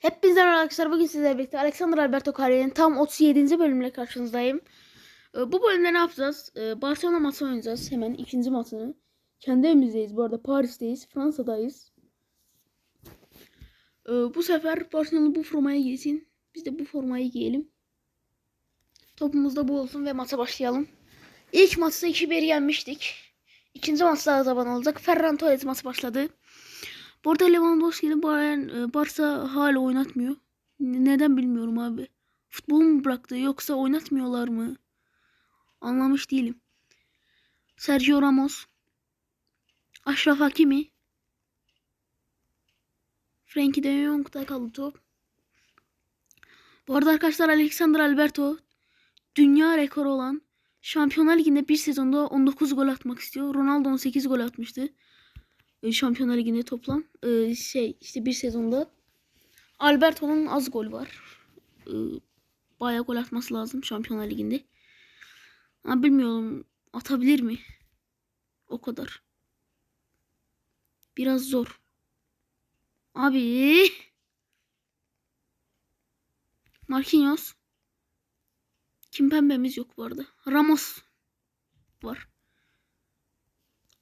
Hepinize merhaba arkadaşlar. Bugün sizlerle birlikte Alexander Alberto Carrera'nın tam 37. bölümüyle karşınızdayım. Ee, Bu bölümde ne yapacağız? Ee, Barcelona maçı oynayacağız. Hemen ikinci maçını. Kendi evimizdeyiz. Bu arada Paris'teyiz. Fransa'dayız. Ee, Bu sefer Barcelona bu formayı giysin. Biz de bu formayı giyelim. Topumuz da bu olsun ve maça başlayalım. İlk maçta 2-1 yenmiştik. İkinci maçta da zaman olacak. Ferran Torres maçı başladı. Bu arada Lewandowski'nin Bayern e, Barça hala oynatmıyor. Neden bilmiyorum abi. Futbol mu bıraktı yoksa oynatmıyorlar mı? Anlamış değilim. Sergio Ramos. Aşraf Hakimi. Frenkie de Jong'da kaldı top. Bu arada arkadaşlar Alexander Alberto dünya rekoru olan Şampiyonlar Ligi'nde bir sezonda 19 gol atmak istiyor. Ronaldo 18 gol atmıştı. E, Şampiyonlar Ligi'nde toplam e, şey işte bir sezonda Alberto'nun az gol var. E, bayağı gol atması lazım Şampiyonlar Ligi'nde. Ama bilmiyorum atabilir mi? O kadar. Biraz zor. Abi. Marquinhos. Kimpembe'miz yok bu arada. Ramos var.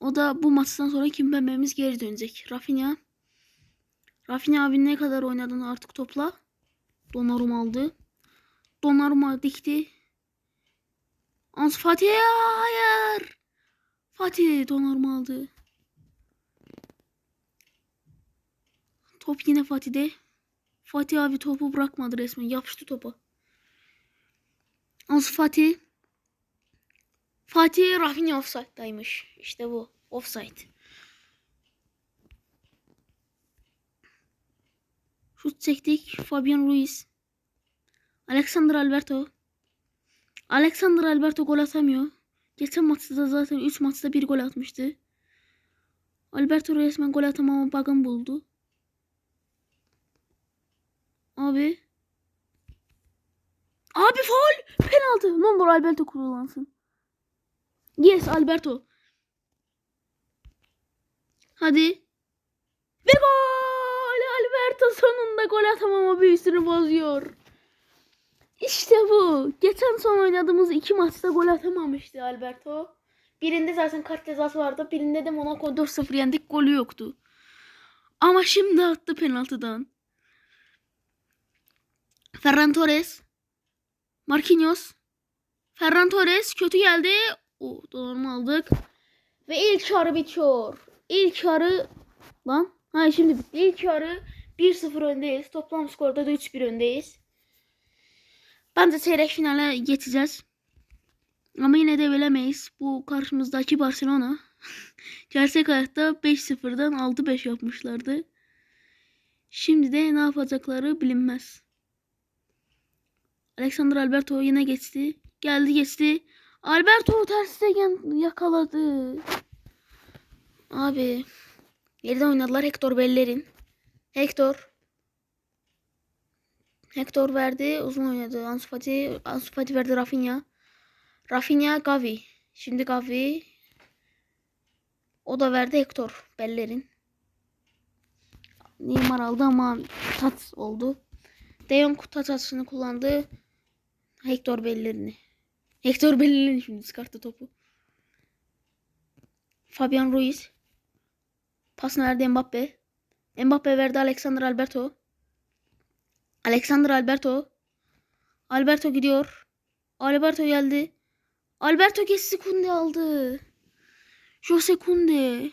O da bu maçtan sonra Kimpembe'miz geri dönecek. Rafinha. Rafinha abi ne kadar oynadığını artık topla. Donnarumma aldı. Donnarumma dikti. Ansu Fati hayır. Fatih Donnarumma aldı. Top yine Fatih'de. Fatih abi topu bırakmadı resmen. Yapıştı topa. Ansu Fatih. Fatih Rafinha offside'daymış. İşte bu. Offside. Şut çektik. Fabian Ruiz. Alexander Alberto. Alexander Alberto gol atamıyor. Geçen maçta da zaten 3 maçta bir gol atmıştı. Alberto resmen gol atamama bug'ın buldu. Abi. Abi foul. Penaltı. Number Alberto kullansın. Yes Alberto. Hadi. Ve gol! Alberto sonunda gol atamama büyüsünü bozuyor. İşte bu. Geçen son oynadığımız iki maçta gol atamamıştı Alberto. Birinde zaten kart cezası vardı. Birinde de Monaco 4-0 yendik. Golü yoktu. Ama şimdi attı penaltıdan. Ferran Torres. Marquinhos. Ferran Torres kötü geldi. O donanımı aldık. Ve ilk yarı bitiyor. İlk yarı lan. Ha şimdi bitti. İlk yarı 1-0 öndeyiz. Toplam skorda da 3-1 öndeyiz. Bence çeyrek finale geçeceğiz. Ama yine de bilemeyiz. Bu karşımızdaki Barcelona. Gerçek hayatta 5-0'dan 6-5 yapmışlardı. Şimdi de ne yapacakları bilinmez. Alexander Alberto yine geçti. Geldi geçti. Alberto tersten yakaladı. Abi. Yerden oynadılar Hector Bellerin. Hector. Hector verdi. Uzun oynadı. Ansu Fati, Ansu Fati verdi Rafinha. Rafinha Gavi. Şimdi Gavi. O da verdi Hector Bellerin. Neymar aldı ama tat oldu. De Jong taç kullandı. Hector Bellerini. Hector Bellerini şimdi çıkarttı topu. Fabian Ruiz. Pasını verdi Mbappe. Mbappe verdi Alexander Alberto. Alexander Alberto. Alberto gidiyor. Alberto geldi. Alberto geçti Kunde aldı. Jose Kunde.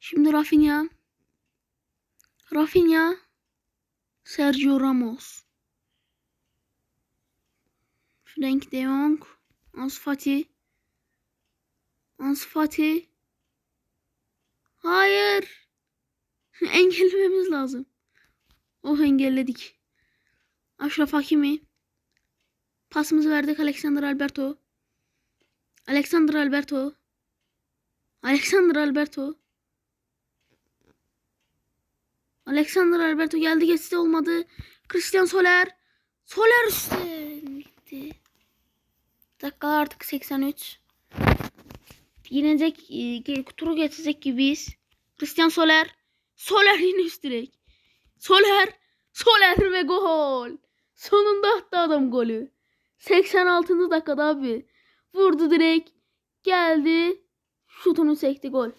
Şimdi Rafinha. Rafinha. Sergio Ramos. Frank de Jong. Ansu Fati. Ansu Fati. Hayır. Engellememiz lazım. Oh engelledik. Aşraf Hakimi. Pasımızı verdik Alexander Alberto. Alexander Alberto. Alexander Alberto. Alexander Alberto geldi geçti olmadı. Christian Soler. Soler üstte. Gitti. Dakikalar artık 83. Yenecek, e, turu geçecek gibiyiz. Christian Soler. Soler yine üst direk. Soler. Soler ve gol. Sonunda attı adam golü. 86. dakikada abi. Vurdu direkt. Geldi. Şutunu sekti gol.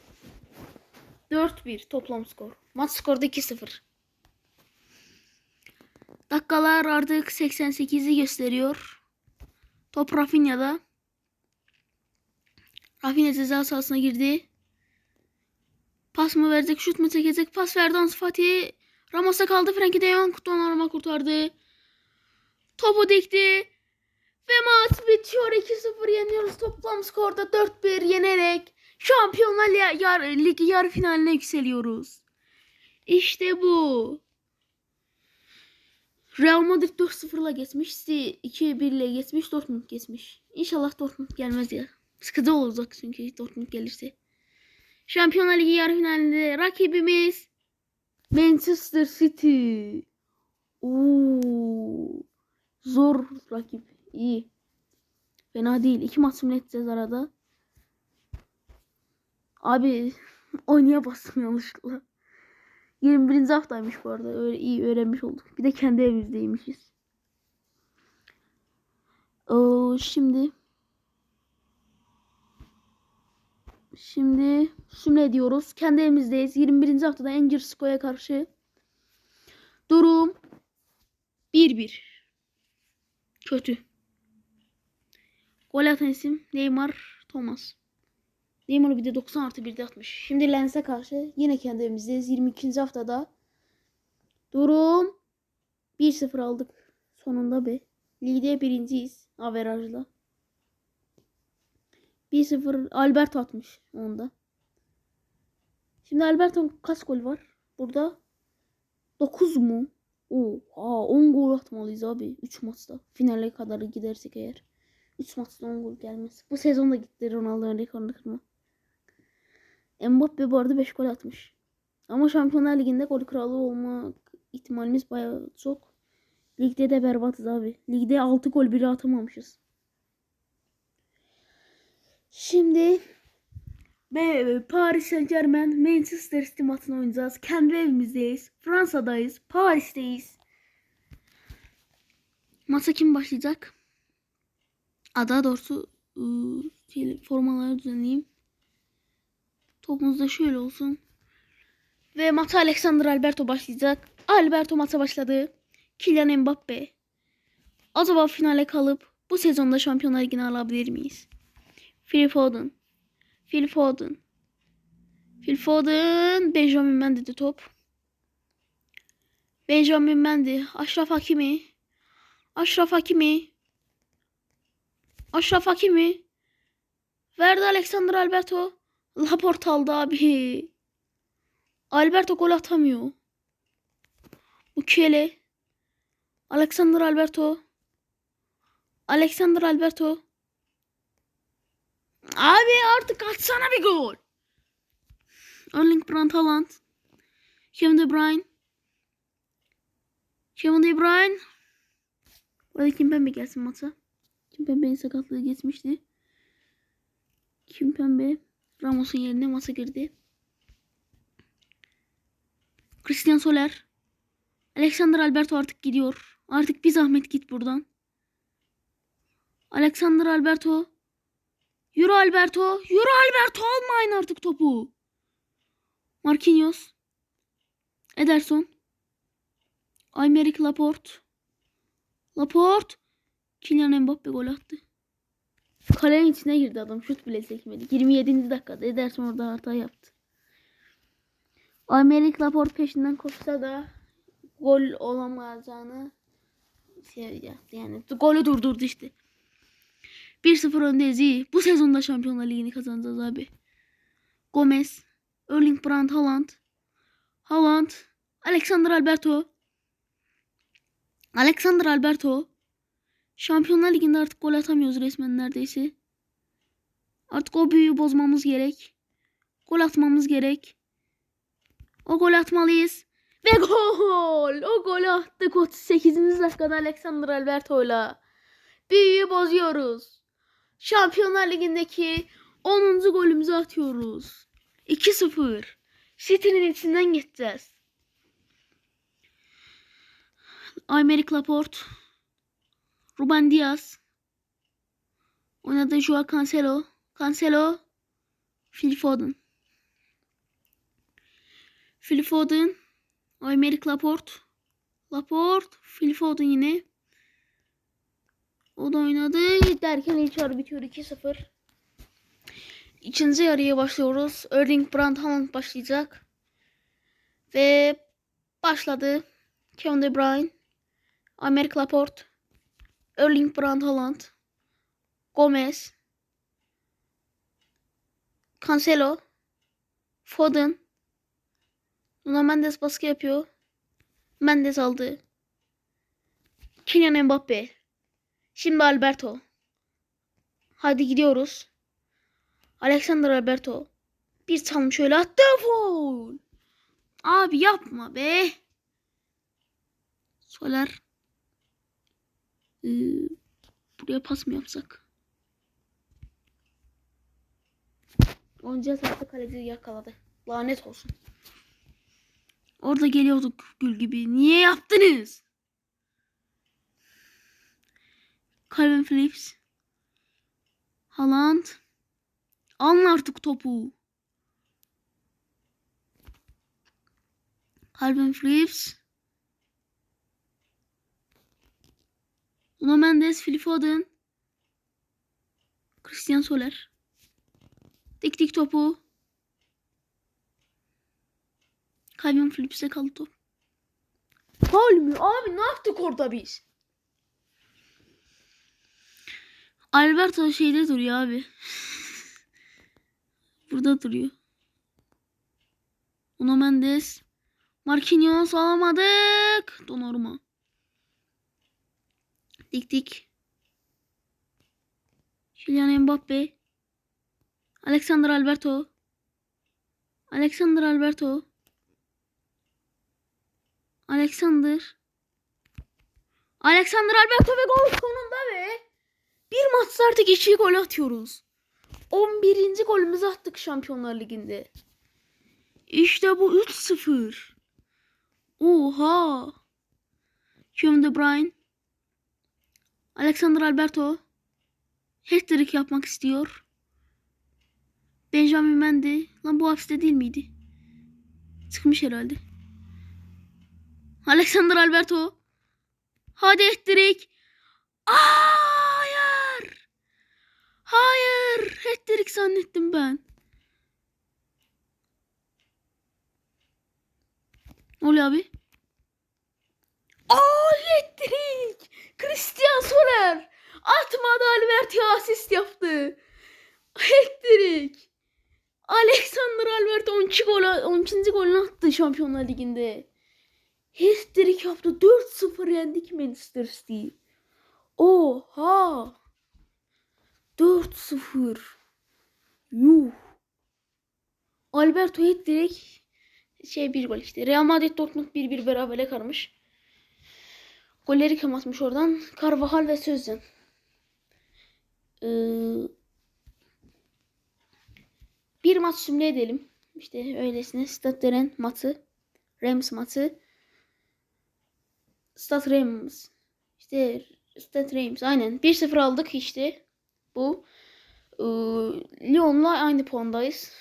4-1 toplam skor. Maç skorda 2-0. Dakikalar artık 88'i gösteriyor. Top Rafinha'da. Rafinha ceza sahasına girdi. Pas mı verecek, şut mu çekecek? Pas verdi Ansu Fati. Ramos'a kaldı. Frenkie de Jong Donnarumma kurtardı. Topu dikti. Ve maç bitiyor. 2-0 yeniyoruz. Toplam skorda 4-1 yenerek Şampiyonlar Ligi yarı finaline yükseliyoruz. İşte bu. Real Madrid 4-0'la geçmiş. City 2-1 ile geçmiş. Dortmund geçmiş. İnşallah Dortmund gelmez ya. Sıkıcı olacak çünkü Dortmund gelirse. Şampiyonlar Ligi yarı finalinde rakibimiz Manchester City. Oo. Zor rakip. İyi. Fena değil. İki maç edeceğiz arada. Abi oynaya bastım yanlışlıkla. 21. haftaymış bu arada. Öyle iyi öğrenmiş olduk. Bir de kendi evimizdeymişiz. Oo, şimdi Şimdi sümle ediyoruz. Kendi evimizdeyiz. 21. haftada Engersko'ya karşı. Durum 1-1. Kötü. Gol atan isim Neymar Thomas. Neymar'ı bir de 90 artı 1'de atmış. Şimdi Lens'e karşı yine kendi evimizdeyiz. 22. haftada. Durum 1-0 aldık. Sonunda be. Ligde birinciyiz. Averajla. 1-0 Albert atmış onda. Şimdi Albert'in kaç gol var? Burada 9 mu? Oo, aa, 10 gol atmalıyız abi 3 maçta. Finale kadar gidersek eğer. 3 maçta 10 gol gelmez. Bu sezon da gitti Ronaldo'nun rekorunu kırma. Mbappe bu arada 5 gol atmış. Ama Şampiyonlar Ligi'nde gol kralı olma ihtimalimiz bayağı çok. Ligde de berbatız abi. Ligde 6 gol biri atamamışız. Şimdi Paris Saint Germain Manchester City maçını oynayacağız. Kendi evimizdeyiz. Fransa'dayız. Paris'teyiz. Maça kim başlayacak? Aa, Daha doğrusu ıı, formaları düzenleyeyim. Topumuz da şöyle olsun. Ve maça Alexander Alberto başlayacak. Alberto maça başladı. Kylian Mbappe. Acaba finale kalıp bu sezonda Şampiyonlar Ligi'ni alabilir miyiz? Phil Foden. Phil Foden. Phil Foden. Benjamin Mendy'de top. Benjamin Mendy. Aşraf Hakimi. Aşraf Hakimi. Aşraf Hakimi. Verdi Alexander Alberto. Laporte aldı abi. Alberto gol atamıyor. Mukiele. Alexander Alberto. Alexander Alberto. Abi artık atsana bir gol. Erling Brandt Haaland. Kevin De Bruyne. Kevin De Bruyne. Burada Kimpembe gelsin maça. Kimpembe'nin sakatlığı geçmişti. Kimpembe Ramos'un yerine maça girdi. Christian Soler. Alexander Alberto artık gidiyor. Artık bir zahmet git buradan. Alexander Alberto. Yürü Alberto. Yürü Alberto almayın artık topu. Marquinhos. Ederson. Aymeric Laporte. Laporte. Kylian Mbappe gol attı. Kalenin içine girdi adam. Şut bile sekmedi. 27. dakikada Ederson orada hata yaptı. Aymeric Laporte peşinden koşsa da gol olamayacağını şey yaptı. Yani golü durdurdu işte. 1-0 öndeyiz iyi. Bu sezonda Şampiyonlar Ligi'ni kazanacağız abi. Gomez, Erling Brandt Haaland, Haaland, Alexander Alberto. Alexander Alberto. Şampiyonlar Ligi'nde artık gol atamıyoruz resmen neredeyse. Artık o büyüyü bozmamız gerek. Gol atmamız gerek. O gol atmalıyız. Ve gol! O golü attık 38. dakikada Alexander Alberto'yla. Büyüyü bozuyoruz. Şampiyonlar Ligi'ndeki 10. golümüzü atıyoruz. 2-0. City'nin içinden geçeceğiz. Aymeric Laporte. Ruben Diaz. Oynadı Joao Cancelo. Cancelo. Phil Foden. Phil Foden. Aymeric Laporte. Laporte. Phil Foden yine. O da oynadı. Derken ilk yarı bitiyor 2-0. İkinci yarıya başlıyoruz. Erling Brandt Haaland başlayacak. Ve başladı. Kevin De Bruyne. Aymeric Laporte. Erling Brandt Haaland. Gomez. Cancelo. Foden. Nuno Mendes baskı yapıyor. Mendes aldı. Kylian Mbappe. Şimdi Alberto. Hadi gidiyoruz. Alexander Alberto. Bir çalım şöyle attı. Foul. Abi yapma be. Soler. Ee, buraya pas mı yapsak? Oyuncuya tarafta kaleci yakaladı. Lanet olsun. Orada geliyorduk gül gibi. Niye yaptınız? Calvin Phillips. Haaland. Alın artık topu. Calvin Phillips. Nuno Mendes, Phil Foden. Christian Soler. Dik dik topu. Calvin Phillips'e kaldı top. Faul mü? Abi ne yaptık orada biz? Alberto şeyde duruyor abi. Burada duruyor. Nuno Mendes. Marquinhos alamadık. Donnarumma. Dik dik. Kylian Mbappe. Alexander Alberto. Alexander Alberto. Alexander. Alexander Alberto ve gol sonunda be. Bir maçta artık iki gol atıyoruz. 11. golümüzü attık Şampiyonlar Ligi'nde. İşte bu 3-0. Oha. Kevin De Bruyne. Alexander Alberto. Hat-trick yapmak istiyor. Benjamin Mendy. Lan bu hapiste değil miydi? Çıkmış herhalde. Alexander Alberto. Hadi hat-trick. Hayır. Hayır. Hat-trick zannettim ben. Ne oluyor abi? Aa hat-trick. Christian Soler. Atmadı Alberto asist yaptı. Hat-trick. Alexander Alberto 12 gol 12. golünü attı Şampiyonlar Ligi'nde. Hat-trick yaptı. 4-0 yendik Manchester City. Oha. 4-0. Yuh. Alberto hat-trick şey bir gol işte. Real Madrid Dortmund 1-1 berabere kalmış. Golleri kim atmış oradan? Carvajal ve Sözcan. Ee, bir maç simüle edelim. İşte öylesine Stade maçı. Rams maçı. Stade Reims. İşte Stade Reims aynen. 1-0 aldık işte. Bu. Ee, Lyon'la aynı puandayız.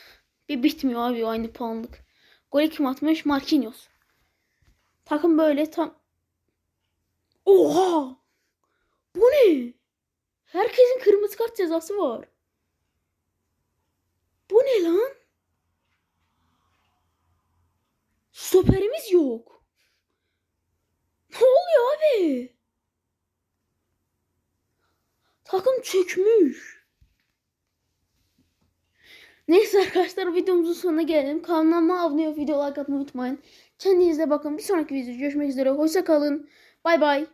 Bir bitmiyor abi aynı puanlık. Golü kim atmış? Marquinhos. Takım böyle tam... Oha! Bu ne? Herkesin kırmızı kart cezası var. Bu ne lan? Stoperimiz yok. Ne oluyor abi? Takım çökmüş. Neyse arkadaşlar videomuzun sonuna geldim. Kanalıma abone olup video like atmayı unutmayın. Kendinize bakın. Bir sonraki videoda görüşmek üzere. Hoşça kalın. Bay bay.